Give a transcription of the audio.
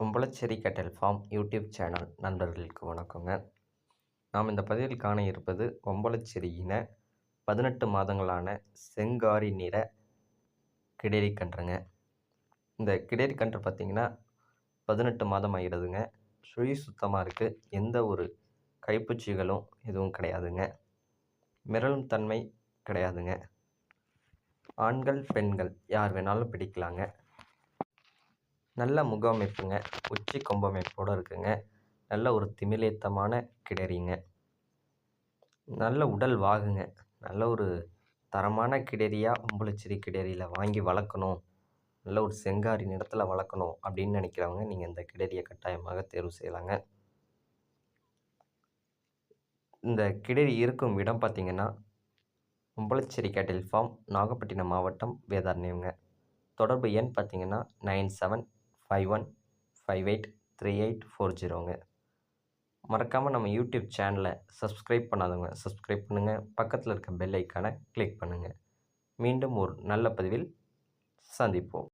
கும்பலச்சேரி கட்டல் form YouTube channel நண்பர்களுக்கு வணக்கங்க. நாம் இந்த பதிவில் காண இருப்பது ஒம்பளச்சேரி இன பதினெட்டு மாதங்களான செங்காரி நிற கிடேரி கன்றுங்க இந்த கிடேரி கன்று பார்த்திங்கன்னா பதினெட்டு மாதம் ஆகிடுதுங்க சுழி சுத்தமாக இருக்குது எந்த ஒரு கைப்பூச்சிகளும் எதுவும் கிடையாதுங்க. மிரளும் தன்மை கிடையாதுங்க. ஆண்கள் பெண்கள் யார் வேணாலும் பிடிக்கலாங்க. நல்ல முக அமைப்புங்க உச்சி கொம்பு அமைப்போடு இருக்குங்க. நல்ல ஒரு திமிலேத்தமான கிடரிங்க. நல்ல உடல் வாகுங்க. நல்ல ஒரு தரமான கிடரியாக உம்பளச்சிரி கிடரியில் வாங்கி வளர்க்கணும். நல்ல ஒரு செங்காரி நிலத்தில் வளர்க்கணும் அப்படின்னு நினைக்கிறவங்க நீங்கள் இந்த கிடரியை கட்டாயமாக தேர்வு செய்யலாங்க. இந்த கிடரி இருக்கும் இடம் பார்த்திங்கன்னா அம்புளச்சேரி கேட்டில் ஃபார்ம் நாகப்பட்டினம் மாவட்டம் வேதாரண்யங்க தொடர்பு எண் பார்த்திங்கன்னா nine seven five one five eight three eight four ஜீரோங்க மறக்காமல் நம்ம யூடியூப் சேனலை சப்ஸ்கிரைப் பண்ணாதவங்க சப்ஸ்கிரைப் பண்ணுங்கள் பக்கத்தில் இருக்க பெல் ஐக்கானை கிளிக் பண்ணுங்கள் மீண்டும் ஒரு நல்ல பதிவில் சந்திப்போம்.